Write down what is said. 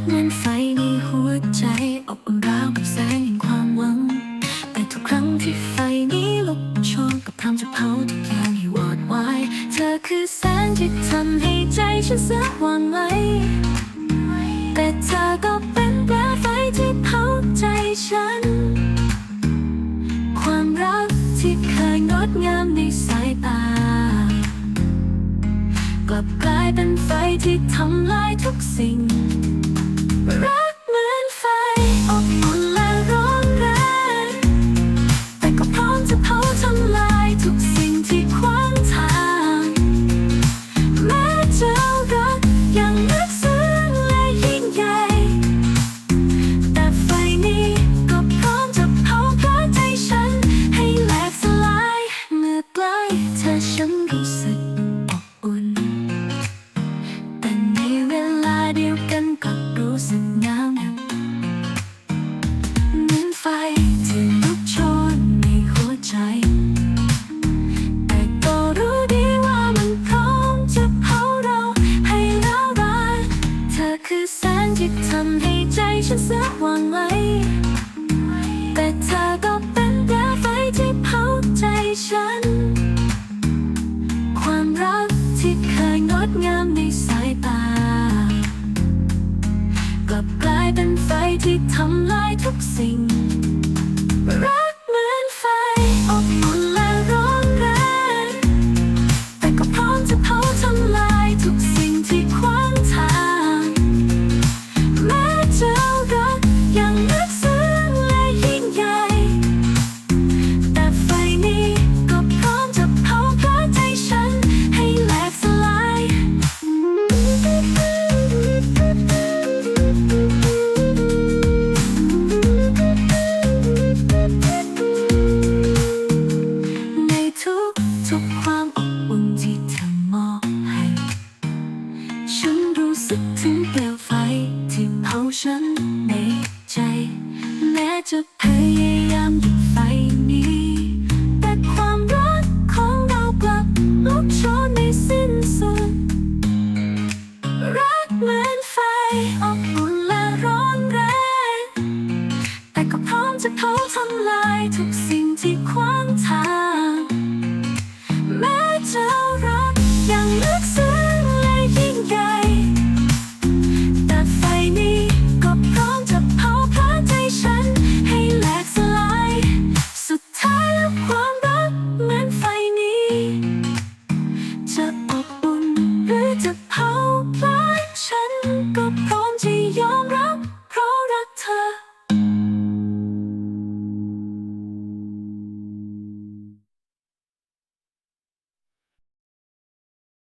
ดนั้นไฟในหัวใจอบอุ่นราวกับแสงแห่งความหวัง แต่ทุกครั้งที่ไฟนี้ลุกโชนกับพรำจะเผาทุกอย่างให้วอดวาย เธอคือแสงที่ทำให้ใจฉันสั่นหวั่ไหวแต่เธอก็เป็นแปลไฟที่เผาใจฉัน ความรักที่เคยงดงามในสายตาับกลายเป็นไฟที่ทำลายทุกสิ่ง ฉันสักวันไหม แต่เธอก็เป็นแรงไฟที่เผาใจฉัน ความรักที่เคยงดงามในสายตา กลับกลายเป็นไฟที่ทำลายทุกสิ่ง ทุกความอบอุ่นที่เธอมอบให้ ฉันรู้สึกถึงเปลวไฟที่เผาฉันในใจ แม้จะพยายามหยุดไฟนี้ แต่ความรักของเรากลับลุกโชนในสิ้นสุด รักเหมือนไฟอบอุ่นและร้อนแรง แต่ก็พร้อมจะเผาทำลายทุกสิ่งที่